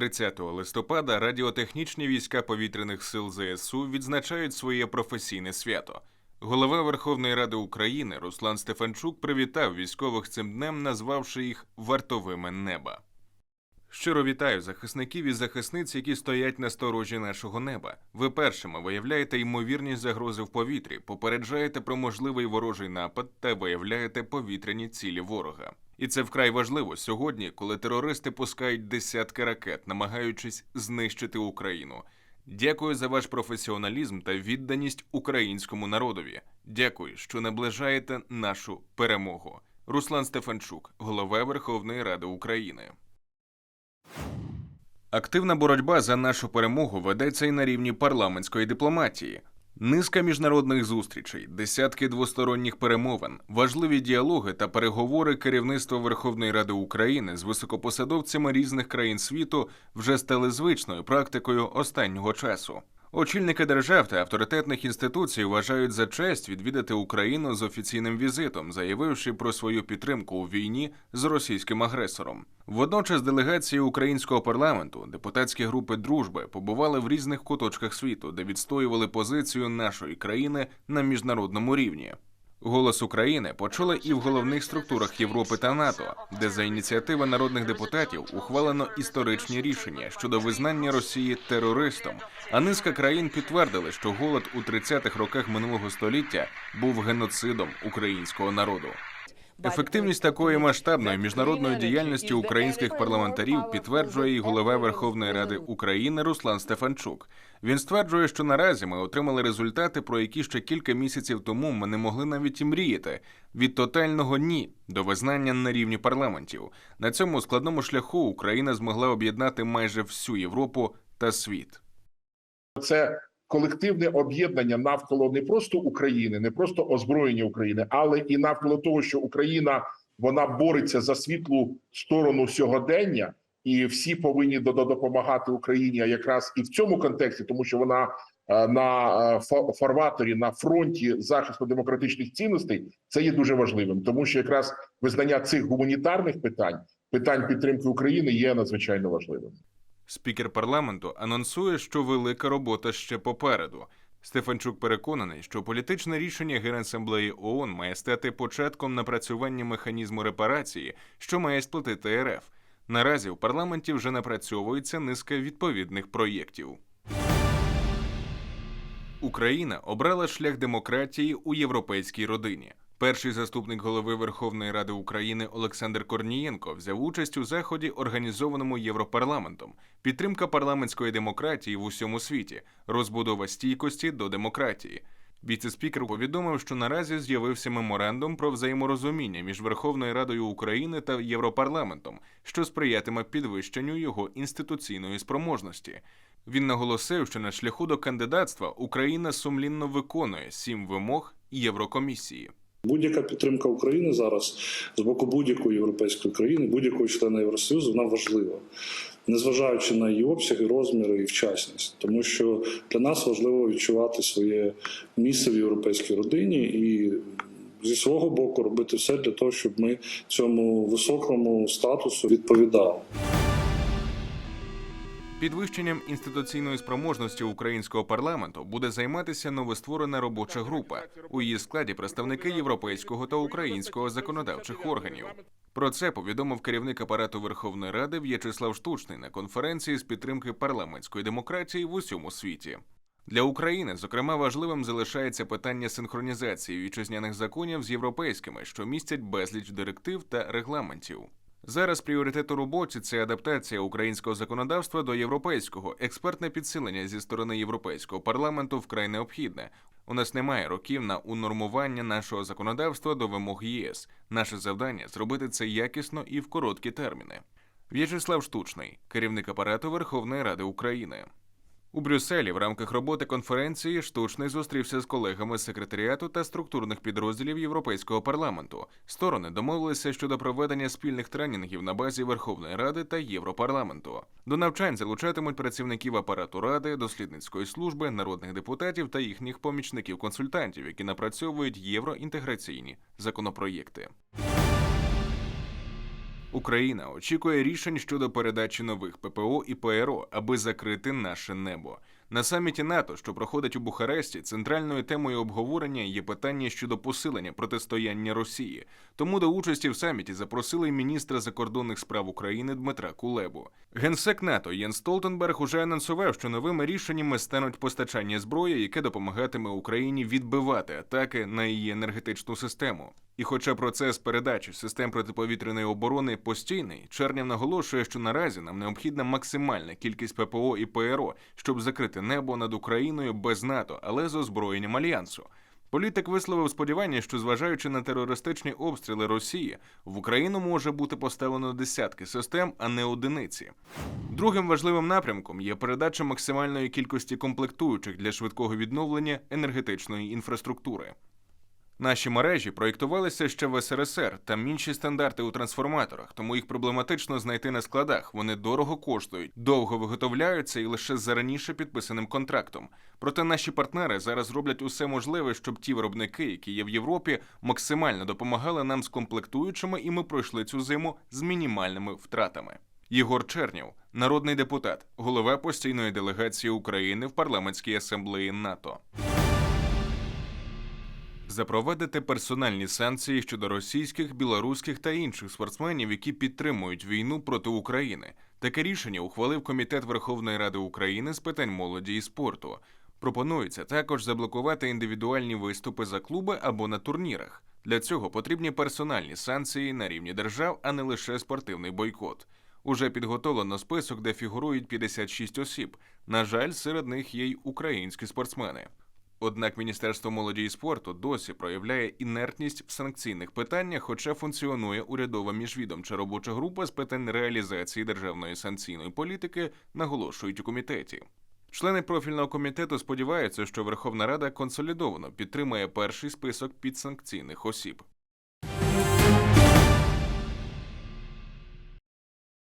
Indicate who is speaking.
Speaker 1: 30 листопада радіотехнічні війська повітряних сил ЗСУ відзначають своє професійне свято. Голова Верховної Ради України Руслан Стефанчук привітав військових цим днем, назвавши їх вартовими неба. Щиро вітаю захисників і захисниць, які стоять на сторожі нашого неба. Ви першими виявляєте ймовірність загрози в повітрі, попереджаєте про можливий ворожий напад та виявляєте повітряні цілі ворога. І це вкрай важливо сьогодні, коли терористи пускають десятки ракет, намагаючись знищити Україну. Дякую за ваш професіоналізм та відданість українському народові. Дякую, що наближаєте нашу перемогу. Руслан Стефанчук, голова Верховної Ради України. Активна боротьба за нашу перемогу ведеться і на рівні парламентської дипломатії. Низка міжнародних зустрічей, десятки двосторонніх перемовин, важливі діалоги та переговори керівництва Верховної Ради України з високопосадовцями різних країн світу вже стали звичною практикою останнього часу. Очільники держав та авторитетних інституцій вважають за честь відвідати Україну з офіційним візитом, заявивши про свою підтримку у війні з російським агресором. Водночас делегації українського парламенту, депутатські групи дружби побували в різних куточках світу, де відстоювали позицію нашої країни на міжнародному рівні. Голос України почули і в головних структурах Європи та НАТО, де за ініціативи народних депутатів ухвалено історичні рішення щодо визнання Росії терористом. А низка країн підтвердили, що голод у 30-х роках минулого століття був геноцидом українського народу. Ефективність такої масштабної міжнародної діяльності українських парламентарів підтверджує і голова Верховної Ради України Руслан Стефанчук. Він стверджує, що наразі ми отримали результати, про які ще кілька місяців тому ми не могли навіть і мріяти від тотального ні до визнання на рівні парламентів. На цьому складному шляху Україна змогла об'єднати майже всю Європу та світ.
Speaker 2: це колективне об'єднання навколо не просто України, не просто озброєння України, але і навколо того, що Україна вона бореться за світлу сторону сьогодення, і всі повинні до- до- допомагати Україні якраз і в цьому контексті, тому що вона е, на е, фарваторі на фронті захисту демократичних цінностей. Це є дуже важливим, тому що якраз визнання цих гуманітарних питань, питань підтримки України, є надзвичайно важливим.
Speaker 1: Спікер парламенту анонсує, що велика робота ще попереду. Стефанчук переконаний, що політичне рішення Генасамблеї ООН має стати початком напрацювання механізму репарації, що має сплатити РФ. Наразі в парламенті вже напрацьовується низка відповідних проєктів. Україна обрала шлях демократії у європейській родині. Перший заступник голови Верховної Ради України Олександр Корнієнко взяв участь у заході, організованому Європарламентом, підтримка парламентської демократії в усьому світі, розбудова стійкості до демократії. Віце-спікер повідомив, що наразі з'явився меморандум про взаєморозуміння між Верховною Радою України та Європарламентом, що сприятиме підвищенню його інституційної спроможності. Він наголосив, що на шляху до кандидатства Україна сумлінно виконує сім вимог Єврокомісії.
Speaker 3: Будь-яка підтримка України зараз з боку будь-якої європейської країни, будь-якого члена Євросоюзу, вона важлива, незважаючи на її обсяги, розміри і вчасність, тому що для нас важливо відчувати своє місце в європейській родині і. Зі свого боку робити все для того, щоб ми цьому високому статусу відповідали.
Speaker 1: Підвищенням інституційної спроможності українського парламенту буде займатися новостворена робоча група. У її складі представники європейського та українського законодавчих органів. Про це повідомив керівник апарату Верховної Ради В'ячеслав Штучний на конференції з підтримки парламентської демократії в усьому світі. Для України, зокрема, важливим залишається питання синхронізації вітчизняних законів з європейськими, що містять безліч директив та регламентів. Зараз пріоритет у роботі це адаптація українського законодавства до європейського. Експертне підсилення зі сторони європейського парламенту вкрай необхідне. У нас немає років на унормування нашого законодавства до вимог ЄС. Наше завдання зробити це якісно і в короткі терміни. В'ячеслав Штучний, керівник апарату Верховної Ради України. У Брюсселі в рамках роботи конференції штучний зустрівся з колегами з секретаріату та структурних підрозділів Європейського парламенту. Сторони домовилися щодо проведення спільних тренінгів на базі Верховної Ради та Європарламенту. До навчань залучатимуть працівників апарату ради, дослідницької служби, народних депутатів та їхніх помічників-консультантів, які напрацьовують євроінтеграційні законопроєкти. Україна очікує рішень щодо передачі нових ППО і ПРО, аби закрити наше небо. На саміті НАТО, що проходить у Бухаресті, центральною темою обговорення є питання щодо посилення протистояння Росії. Тому до участі в саміті запросили й міністра закордонних справ України Дмитра Кулебу. Генсек НАТО Єн Столтенберг уже анонсував, що новими рішеннями стануть постачання зброї, яке допомагатиме Україні відбивати атаки на її енергетичну систему. І хоча процес передачі систем протиповітряної оборони постійний, Чернєв наголошує, що наразі нам необхідна максимальна кількість ППО і ПРО, щоб закрити небо над Україною без НАТО, але з озброєнням альянсу. Політик висловив сподівання, що зважаючи на терористичні обстріли Росії, в Україну може бути поставлено десятки систем, а не одиниці. Другим важливим напрямком є передача максимальної кількості комплектуючих для швидкого відновлення енергетичної інфраструктури. Наші мережі проєктувалися ще в СРСР, там інші стандарти у трансформаторах, тому їх проблематично знайти на складах. Вони дорого коштують, довго виготовляються і лише за раніше підписаним контрактом. Проте наші партнери зараз роблять усе можливе, щоб ті виробники, які є в Європі, максимально допомагали нам з комплектуючими, і ми пройшли цю зиму з мінімальними втратами. Єгор Чернєв, народний депутат, голова постійної делегації України в парламентській асамблеї НАТО. Запровадити персональні санкції щодо російських, білоруських та інших спортсменів, які підтримують війну проти України. Таке рішення ухвалив Комітет Верховної Ради України з питань молоді і спорту. Пропонується також заблокувати індивідуальні виступи за клуби або на турнірах. Для цього потрібні персональні санкції на рівні держав, а не лише спортивний бойкот. Уже підготовлено список, де фігурують 56 осіб. На жаль, серед них є й українські спортсмени. Однак Міністерство молоді і спорту досі проявляє інертність в санкційних питаннях, хоча функціонує урядова міжвідомча робоча група з питань реалізації державної санкційної політики, наголошують у комітеті. Члени профільного комітету сподіваються, що Верховна Рада консолідовано підтримає перший список підсанкційних осіб.